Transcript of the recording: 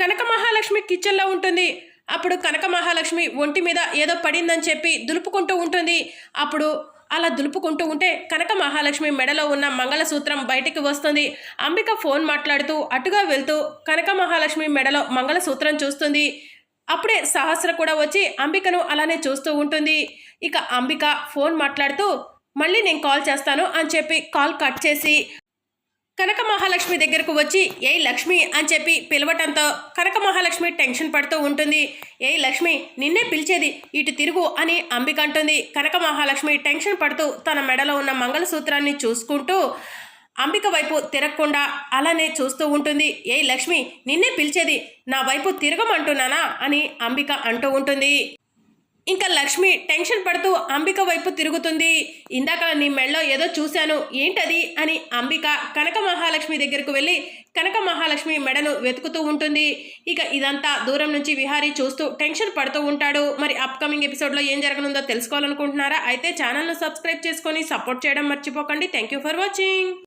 కనక మహాలక్ష్మి కిచెన్లో ఉంటుంది. అప్పుడు కనక మహాలక్ష్మి ఒంటి మీద ఏదో పడిందని చెప్పి దులుపుకుంటూ ఉంటుంది. అప్పుడు అలా దులుపుకుంటూ ఉంటే కనక మహాలక్ష్మి మెడలో ఉన్న మంగళసూత్రం బయటికి వస్తుంది. అంబిక ఫోన్ మాట్లాడుతూ అటుగా వెళ్తూ కనక మహాలక్ష్మి మెడలో మంగళసూత్రం చూస్తుంది. అప్పుడే సహస్ర కూడా వచ్చి అంబికను అలానే చూస్తూ ఉంటుంది. ఇక అంబిక ఫోన్ మాట్లాడుతూ మళ్ళీ నేను కాల్ చేస్తాను అని చెప్పి కాల్ కట్ చేసి కనక మహాలక్ష్మి దగ్గరకు వచ్చి ఏ లక్ష్మి అని చెప్పి పిలవటంతో కనక మహాలక్ష్మి టెన్షన్ పడుతూ ఉంటుంది. ఏ లక్ష్మి నిన్నే పిలిచేది ఇటు తిరుగు అని అంబిక అంటుంది. కనక మహాలక్ష్మి టెన్షన్ పడుతూ తన మెడలో ఉన్న మంగళసూత్రాన్ని చూసుకుంటూ అంబిక వైపు తిరగకుండా అలానే చూస్తూ ఉంటుంది. ఏ లక్ష్మి నిన్నే పిలిచేది నా వైపు తిరగమంటున్నానా అని అంబిక అంటూ ఉంటుంది. ఇంకా లక్ష్మి టెన్షన్ పడుతూ అంబిక వైపు తిరుగుతుంది. ఇందాక నీ మెళ్ళో ఏదో చూశాను ఏంటది? అని అంబిక కనక మహాలక్ష్మి దగ్గరకు వెళ్ళి కనక మహాలక్ష్మి మెడను వెతుకుతూ ఉంటుంది. ఇక ఇదంతా దూరం నుంచి విహారీ చూస్తూ టెన్షన్ పడుతూ ఉంటాడు. మరి అప్కమింగ్ ఎపిసోడ్లో ఏం జరగనుందో తెలుసుకోవాలనుకుంటున్నారా? అయితే ఛానల్ను సబ్స్క్రైబ్ చేసుకొని సపోర్ట్ చేయడం మర్చిపోకండి. Thank you for watching.